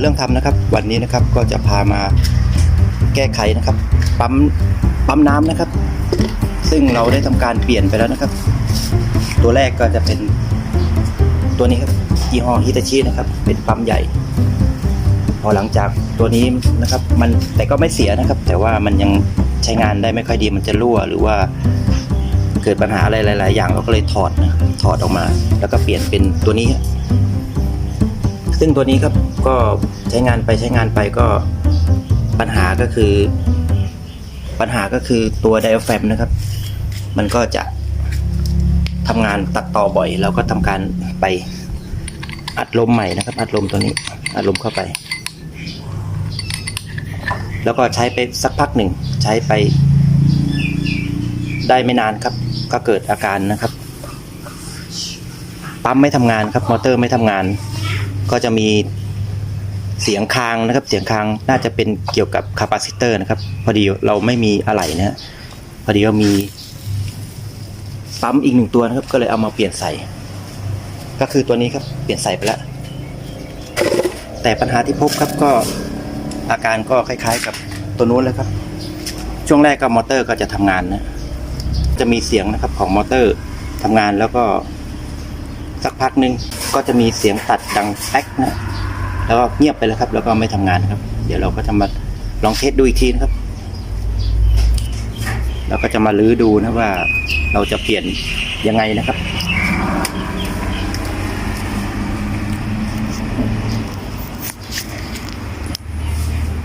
เรื่องทำนะครับ วันนี้นะครับก็จะพามาแก้ไขนะครับ ปั๊มปั๊มน้ำนะครับ ซึ่งเราได้ทำการเปลี่ยนไปแล้วนะครับ ตัวแรกก็จะเป็นตัวนี้ครับยี่ห้อฮิตาชินะครับ เป็นปั๊มใหญ่ พอหลังจากตัวนี้นะครับ มันแต่ก็ไม่เสียนะครับ แต่ว่ามันยังใช้งานได้ไม่ค่อยดีมันจะรั่วหรือว่าเกิดปัญหาอะไรหลาย ๆ อย่างเราก็เลยถอดนะถอดออกมา แล้วก็เปลี่ยนเป็นตัวนี้ ซึ่งตัวนี้ครับก็ใช้งานไปใช้งานไปก็ปัญหาก็คือ ปัญหาก็คือตัวไดอะแฟมนะครับ มันก็จะทำงานตัดต่อบ่อยเราก็ทำการไปอัดลมใหม่นะครับ อัดลมตัวนี้ อัดลมเข้าไป แล้วก็ใช้ไปสักพักหนึ่ง ใช้ไป ได้ไม่นานครับ ก็เกิดอาการนะครับ ปั๊มไม่ทำงานครับ มอเตอร์ไม่ทำงาน ก็จะมีเสียงคางนะครับ เสียงคางน่าจะเป็นเกี่ยวกับคาปาซิเตอร์นะครับ พอดีเราไม่มีอะไหล่นะฮะพอดีว่ามีปั๊มอีกหนึ่งตัวนะครับ ก็เลยเอามาเปลี่ยนใส่ ก็คือตัวนี้ครับเปลี่ยนใส่ไปแล้ว แต่ปัญหาที่พบครับก็อาการก็คล้าย ๆ กับตัวนู้นเลยครับ ช่วงแรกก็มอเตอร์ก็จะทำงานนะ จะมีเสียงนะครับของมอเตอร์ทำงานแล้วก็ สักพักหนึ่งก็จะมีเสียงตัดดังแป๊กนะแล้วก็เงียบไปแล้วครับ แล้วก็ไม่ทำงานครับ เดี๋ยวเราก็จะมาลองเทสดูอีกทีนะครับแล้วก็จะมาลื้อดูนะว่าเราจะเปลี่ยนยังไงนะครับ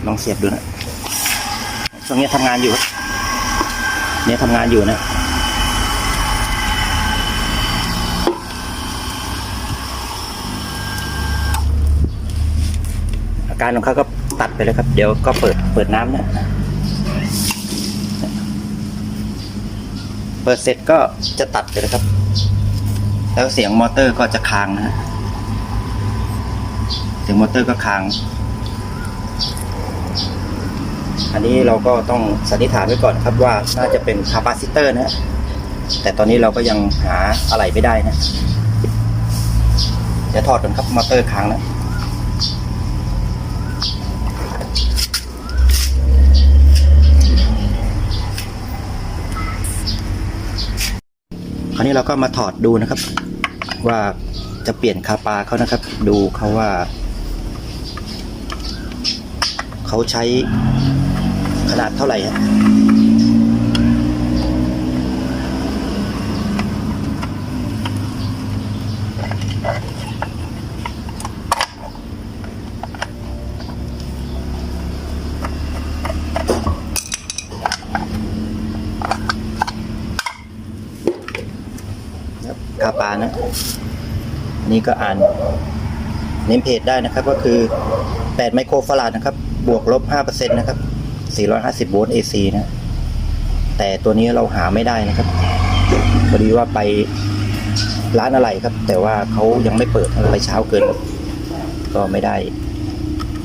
ลองเสียบดูนะช่วงนี้ทำงานอยู่ครับเนี่ยทำงานอยู่นะ อาการของเขาก็ตัดไปเลยครับ เดี๋ยวก็เปิดเปิดน้ำนะเปิดเสร็จก็จะตัดไปเลยครับ แล้วเสียงมอเตอร์ก็จะค้างนะฮะเสียงมอเตอร์ก็ค้าง อันนี้เราก็ต้องสันนิษฐานไว้ก่อนครับว่าน่าจะเป็นคาปาซิเตอร์นะฮะแต่ตอนนี้เราก็ยังหาอะไรไม่ได้นะ เดี๋ยวถอดก่อนครับมอเตอร์ค้างนะ คราว นี้เราก็มาถอดดูนะครับ ว่าจะเปลี่ยนคาปาเขานะครับ ดูเขาว่า เขาใช้ขนาดเท่าไหร่ฮะาปานะ นี่ก็อ่านเนมเพจได้นะครับ ก็คือ 8 ไมโครฟาราดนะครับ บวกลบ 5%นะครับ 450 โวลต์ AC นะ แต่ตัวนี้เราหาไม่ได้นะครับพอดีว่าไปร้านอะไรครับ แต่ว่าเขายังไม่เปิดไปเช้าเกิน ก็ไม่ได้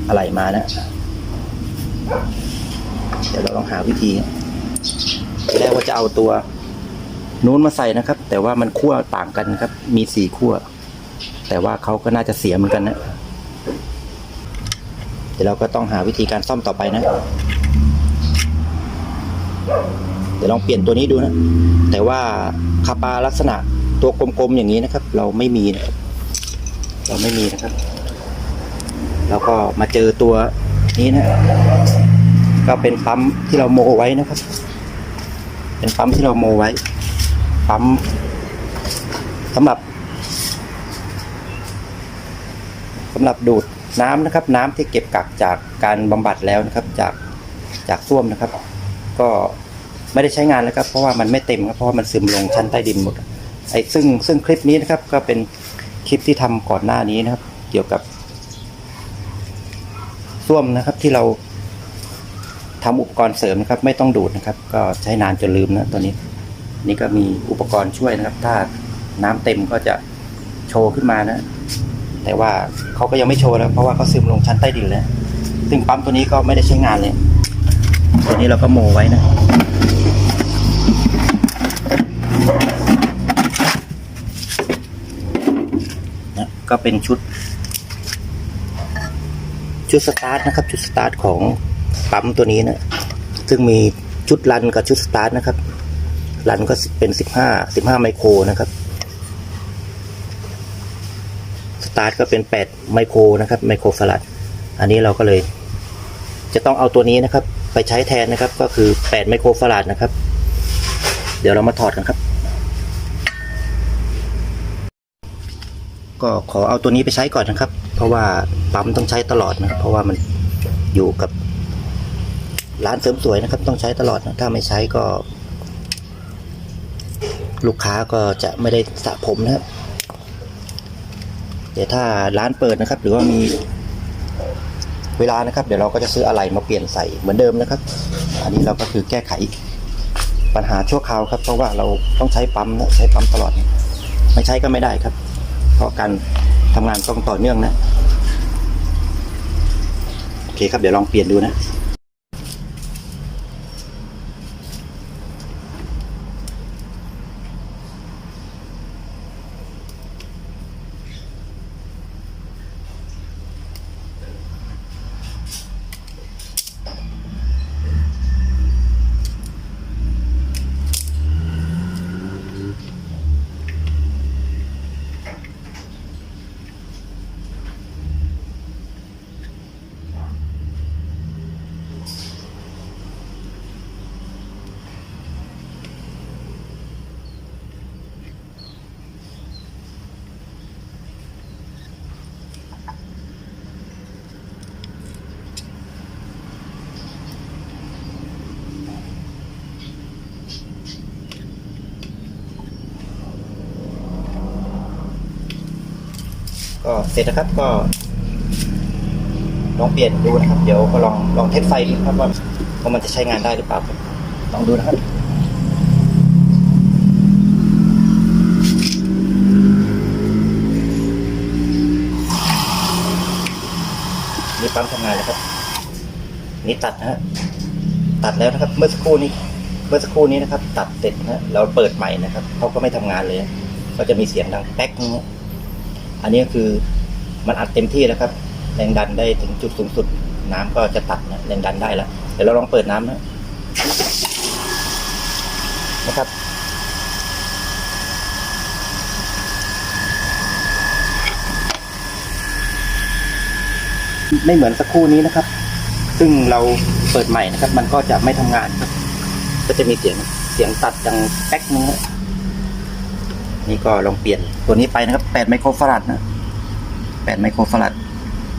อะไรมานะ เดี๋ยวเราลองหาวิธีทีแรกว่าจะเอาตัว นู้นมาใส่นะครับ แต่ว่ามันขั้วต่างกันครับ มีสี่ขั้วแต่ว่าเขาก็น่าจะเสียเหมือนกันนะ เดี๋ยวเราก็ต้องหาวิธีการซ่อมต่อไปนะ เดี๋ยวลองเปลี่ยนตัวนี้ดูนะ แต่ว่าคาปาลักษณะตัวกลมๆอย่างนี้นะครับ เราไม่มีนะครับ เราไม่มีนะครับ แล้วก็มาเจอตัวนี้นะ ก็เป็นปั๊มที่เราโมไว้นะครับ เป็นปั๊มที่เราโมไว้ ปั๊มสำหรับสำหรับดูดน้ำนะครับ น้ำที่เก็บกักจากการบำบัดแล้วนะครับ จากจากส้วมนะครับ ก็ไม่ได้ใช้งานแล้วครับ เพราะว่ามันไม่เต็มครับเพราะว่ามันซึมลงชั้นใต้ดินหมดไอ้ซึ่งซึ่งคลิปนี้นะครับ ก็เป็นคลิปที่ทำก่อนหน้านี้นะครับ เกี่ยวกับส้วมนะครับที่เราทำอุปกรณ์เสริมนะครับ ไม่ต้องดูดนะครับ ก็ใช้นานจนลืมนะตัวนี้ นี่ก็มีอุปกรณ์ช่วยนะครับ ถ้าน้ำเต็มก็จะโชว์ขึ้นมานะ แต่ว่าเขาก็ยังไม่โชว์แล้วเพราะว่าเขาซึมลงชั้นใต้ดินแล้วซึ่งปั๊มตัวนี้ก็ไม่ได้ใช้งานเลย ตัวนี้เราก็โมไว้นะนะก็เป็นชุด ชุดสตาร์ทนะครับ ชุดสตาร์ทของปั๊มตัวนี้นะ ซึ่งมีชุดรันกับชุดสตาร์ทนะครับ รันก็เป็นสิบห้าสิบห้าไมโครนะครับ สตาร์ทก็เป็นแปดไมโครนะครับไมโครฟารัดอันนี้เราก็เลย จะต้องเอาตัวนี้นะครับ ไปใช้แทนนะครับ ก็คือแปดไมโครฟารัดนะครับ เดี๋ยวเรามาถอดกันครับ ก็ขอเอาตัวนี้ไปใช้ก่อนนะครับ เพราะว่าปั๊มต้องใช้ตลอดนะครับเพราะว่ามันอยู่กับร้านเสริมสวยนะครับ ต้องใช้ตลอดนะถ้าไม่ใช้ก็ ลูกค้าก็จะไม่ได้สระผมนะครับเดี๋ยวถ้าร้านเปิดนะครับ หรือว่ามีเวลานะครับ เดี๋ยวเราก็จะซื้ออะไรมาเปลี่ยนใส่เหมือนเดิมนะครับ อันนี้เราก็คือแก้ไขปัญหาชั่วคราวครับ เพราะว่าเราต้องใช้ปั๊มนะใช้ปั๊มตลอด ไม่ใช้ก็ไม่ได้ครับ เพราะการทำงานต้องต่อเนื่องนะโอเคครับเดี๋ยวลองเปลี่ยนดูนะ ก็เสร็จนะครับก็ลองเปลี่ยนดูนะครับ เดี๋ยวก็ลองลองเทสไฟดูครับว่าว่ามันจะใช้งานได้หรือเปล่าลองดูนะครับนี่ปั๊มทำงานแล้วครับ นี่ตัดนะฮะตัดแล้วนะครับ เมื่อสักครู่นี้ เมื่อสักครู่นี้นะครับ ตัดเสร็จนะเราเปิดใหม่นะครับเขาก็ไม่ทำงานเลย ก็จะมีเสียงดังแป๊กนะฮะ อันนี้คือมันอัดเต็มที่แล้วครับ แรงดันได้ถึงจุดสูงสุด น้ำก็จะตัดนะแรงดันได้แล้วเดี๋ยวเราลองเปิดน้ำนะนะครับไม่เหมือนสักครู่นี้นะครับ ซึ่งเราเปิดใหม่นะครับ มันก็จะไม่ทำงานครับ ก็จะมีเสียงเสียงตัดดังแป๊กนึง นี่ก็ลองเปลี่ยนตัวนี้ไปนะครับ8ไมโครฟาราดนะ8ไมโครฟาราด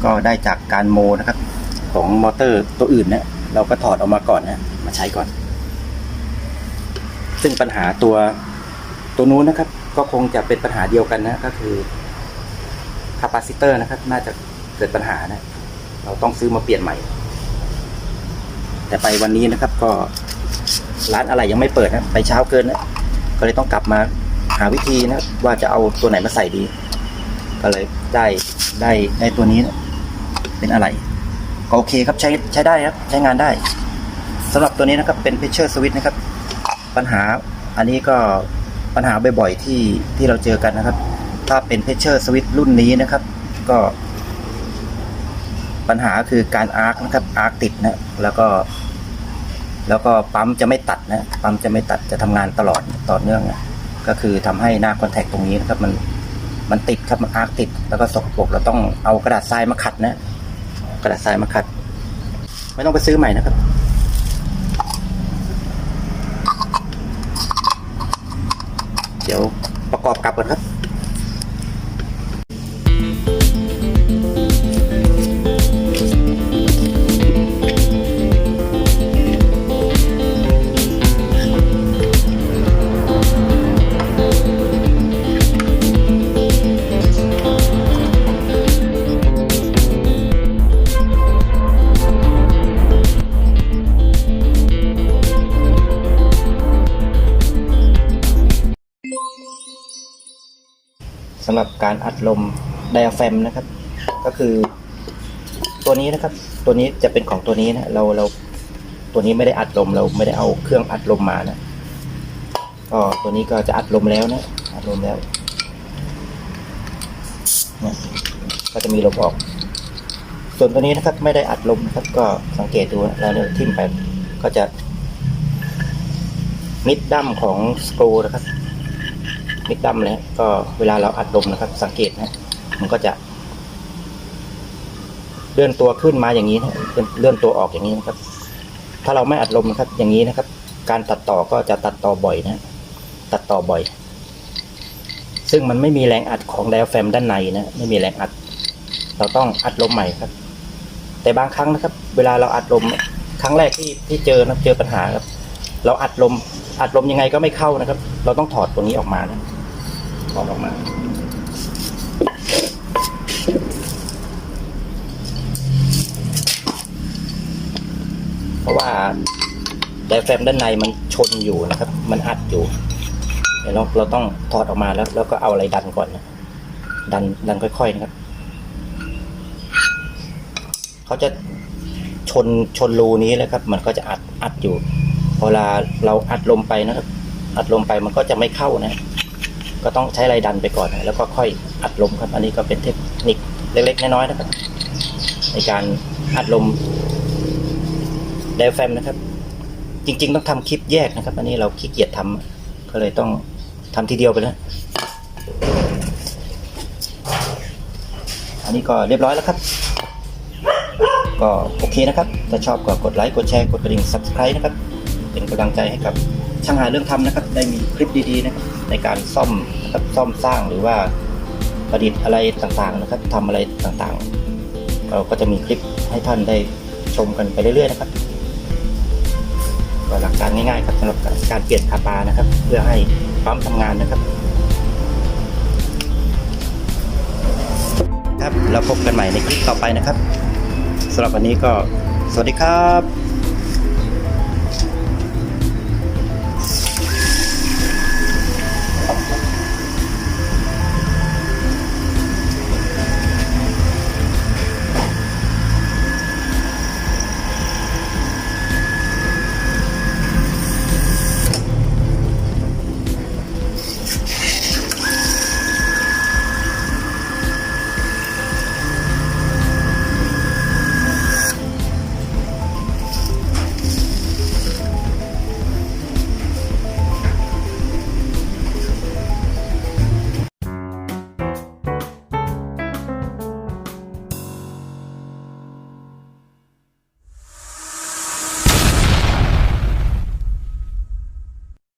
ก็ได้จากการโมนะครับ ของมอเตอร์ตัวอื่นเนะเราก็ถอดออกมาก่อนนะมาใช้ก่อน ซึ่งปัญหาตัวตัวนู้นนะครับ ก็คงจะเป็นปัญหาเดียวกันนะก็คือคาปาซิเตอร์นะครับ น่าจะเกิดปัญหานะ เราต้องซื้อมาเปลี่ยนใหม่ แต่ไปวันนี้นะครับก็ร้านอะไรยังไม่เปิดนะ ไปเช้าเกินนะก็เลยต้องกลับมา หาวิธีนะว่าจะเอาตัวไหนมาใส่ดี ก็เลยได้ได้ได้ตัวนี้นะเป็นอะไรก็โอเคครับใช้ใช้ได้ครับ ใช้งานได้สำหรับตัวนี้นะครับเป็น pressure switch นะครับ ปัญหาอันนี้ก็ปัญหาบ่อยๆที่ที่เราเจอกันนะครับ ถ้าเป็น pressure switch รุ่นนี้นะครับ ก็ ปัญหาคือการอาร์คนะครับอาร์คติดนะแล้วก็ แล้วก็ปั๊มจะไม่ตัดนะปั๊มจะไม่ตัดจะทำงานตลอดต่อเนื่องนะ ก็คือทำให้หน้าคอนแทคตรงนี้นะครับมันมันติดครับมันอาร์ติด แล้วก็สกปรกเราต้องเอากระดาษทรายมาขัดนะ กระดาษทรายมาขัด ไม่ต้องไปซื้อใหม่นะครับเดี๋ยวประกอบกลับก่อนครับำหรับการอัดลมไดอะแฟมนะครับ ก็คือ ตัวนี้นะครับ ตัวนี้จะเป็นของตัวนี้นะเราเราตัวนี้ไม่ได้อัดลมเราไม่ได้เอาเครื่องอัดลมมานะก็ตัวนี้ก็จะอัดลมแล้วนะอัดลมแล้วเนี่ยก็จะมีลมออก ส่วนตัวนี้นะครับ ไม่ได้อัดลมนะครับ ก็สังเกตดูนะแล้วเนี่ยทิ่มไปก็จะมิดดั้มของสกรูนะครับ มิดดั้มเลยก็เวลาเราอัดลมนะครับ สังเกตนะมันก็จะเลื่อนตัวขึ้นมาอย่างนี้นะเลื่อนเลื่อนตัวออกอย่างนี้นะครับ ถ้าเราไม่อัดลมนะครับ อย่างนี้นะครับ การตัดต่อก็จะตัดต่อบ่อยนะ ตัดต่อบ่อย ซึ่งมันไม่มีแรงอัดของไดอะแฟมด้านในนะไม่มีแรงอัด เราต้องอัดลมใหม่ครับ แต่บางครั้งนะครับ เวลาเราอัดลมครั้งแรกที่ที่เจอนะเจอปัญหาครับ เราอัดลมอัดลมยังไงก็ไม่เข้านะครับ เราต้องถอดตัวนี้ออกมานะ ถอดออกมาเพราะว่าไดแฟมด้านในมันชนอยู่นะครับ มันอัดอยู่เดี๋ยวเราเราต้องถอดออกมาแล้ว แล้วก็เอาอะไรดันก่อนนะดันดันค่อยๆนะครับเขาจะชนชนรูนี้แล้วครับ มันก็จะอัดอัดอยู่เวลาเราอัดลมไปนะครับ อัดลมไปมันก็จะไม่เข้านะ ก็ต้องใช้ไรดันไปก่อน แล้วก็ค่อยอัดลมครับ อันนี้ก็เป็นเทคนิคเล็กๆน้อยๆนะครับ ในการอัดลมไดอะแฟมนะครับ จริง ๆ ต้องทำคลิปแยกนะครับ อันนี้เราขี้เกียจทำก็เลยต้องทำทีเดียวไปแล้วอันนี้ก็เรียบร้อยแล้วครับ ก็โอเคนะครับ ถ้าชอบก็กดไลค์กดแชร์กดกระดิ่ง subscribe นะครับ เป็นกำลังใจให้กับช่างหาเรื่องทำนะครับ ได้มีคลิปดีๆนะครับ ในการซ่อมนะครับซ่อมสร้างหรือว่าประดิษฐ์อะไรต่างๆนะครับทำอะไรต่างๆ เราก็จะมีคลิปให้ท่านได้ชมกันไปเรื่อยๆนะครับก็หลักการง่ายๆครับสำหรับการเปลี่ยนคาปานะครับ เพื่อให้ปั๊มทำงานนะครับ ครับแล้วพบกันใหม่ในคลิปต่อไปนะครับสำหรับวันนี้ก็สวัสดีครับ